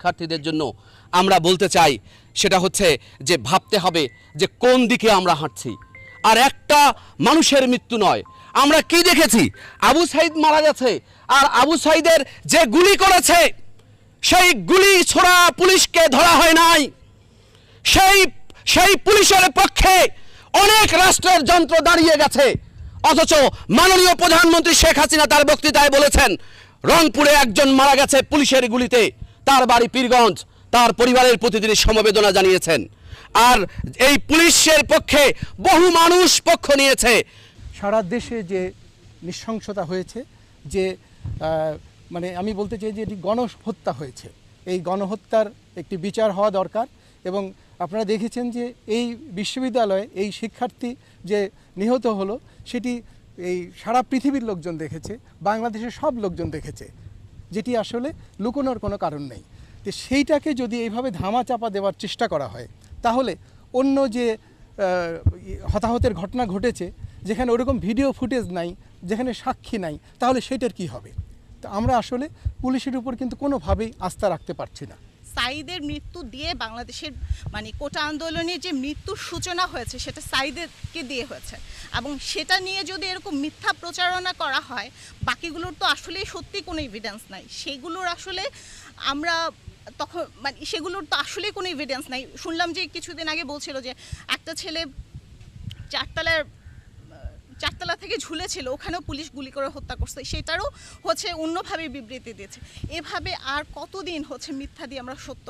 শিক্ষার্থীদের জন্য আমরা বলতে চাই, সেটা হচ্ছে যে ভাবতে হবে যে কোন দিকে আমরা হাঁটছি। আর একটা মানুষের মৃত্যু নয়। আমরা কি দেখেছি? আবু সাইদ মারা গেছে, আর আবু সাইদের যে গুলি করেছে, সেই গুলি ছোড়া পুলিশকে ধরা হয় নাই। সেই সেই পুলিশের পক্ষে অনেক রাষ্ট্রের যন্ত্র দাঁড়িয়ে গেছে। অথচ মাননীয় প্রধানমন্ত্রী শেখ হাসিনা তার বক্তৃতায় বলেছেন, রংপুরে একজন মারা গেছে পুলিশের গুলিতে। তার বাড়ি পীরগঞ্জ, তার পরিবারের প্রতি তিনি সমবেদনা জানিয়েছেন। আর এই পুলিশের পক্ষে বহু মানুষ পক্ষ নিয়েছে। সারা দেশে যে নৃশংসতা হয়েছে, যে মানে আমি বলতে চাই যে এটি গণহত্যা হয়েছে। এই গণহত্যার একটি বিচার হওয়া দরকার এবং আপনারা দেখেছেন যে এই বিশ্ববিদ্যালয়ে এই শিক্ষার্থী যে নিহত হলো, সেটি এই সারা পৃথিবীর লোকজন দেখেছে, বাংলাদেশের সব লোকজন দেখেছে। যেটি আসলে লুকোনোর কোনো কারণ নেই। তো সেইটাকে যদি এইভাবে ধামা চাপা দেওয়ার চেষ্টা করা হয়, তাহলে অন্য যে হতাহতের ঘটনা ঘটেছে, যেখানে ওরকম ভিডিও ফুটেজ নাই, যেখানে সাক্ষী নাই, তাহলে সেটার কি হবে? তো আমরা আসলে পুলিশের উপর কিন্তু কোনোভাবেই আস্থা রাখতে পারছি না। সাইদের মৃত্যু দিয়ে বাংলাদেশের মানে কোটা আন্দোলনের যে মৃত্যুর সূচনা হয়েছে, সেটা সাইদেরকে দিয়ে হয়েছে। এবং সেটা নিয়ে যদি এরকম মিথ্যা প্রচারণা করা হয়, বাকিগুলোর তো আসলে সত্যি কোনো এভিডেন্স নাই। সেগুলোর আসলে আমরা তখন মানে সেগুলোর তো আসলে কোনো এভিডেন্স নাই। শুনলাম যে কিছুদিন আগে বলছিল যে, একটা ছেলে চারতলার চারতলা থেকে ঝুলেছিল, ওখানেও পুলিশ গুলি করে হত্যা করছে। সেটারও হচ্ছে অন্যভাবে বিবৃতি দিয়েছে। এভাবে আর কতদিন হচ্ছে মিথ্যা দিয়ে আমরা সত্য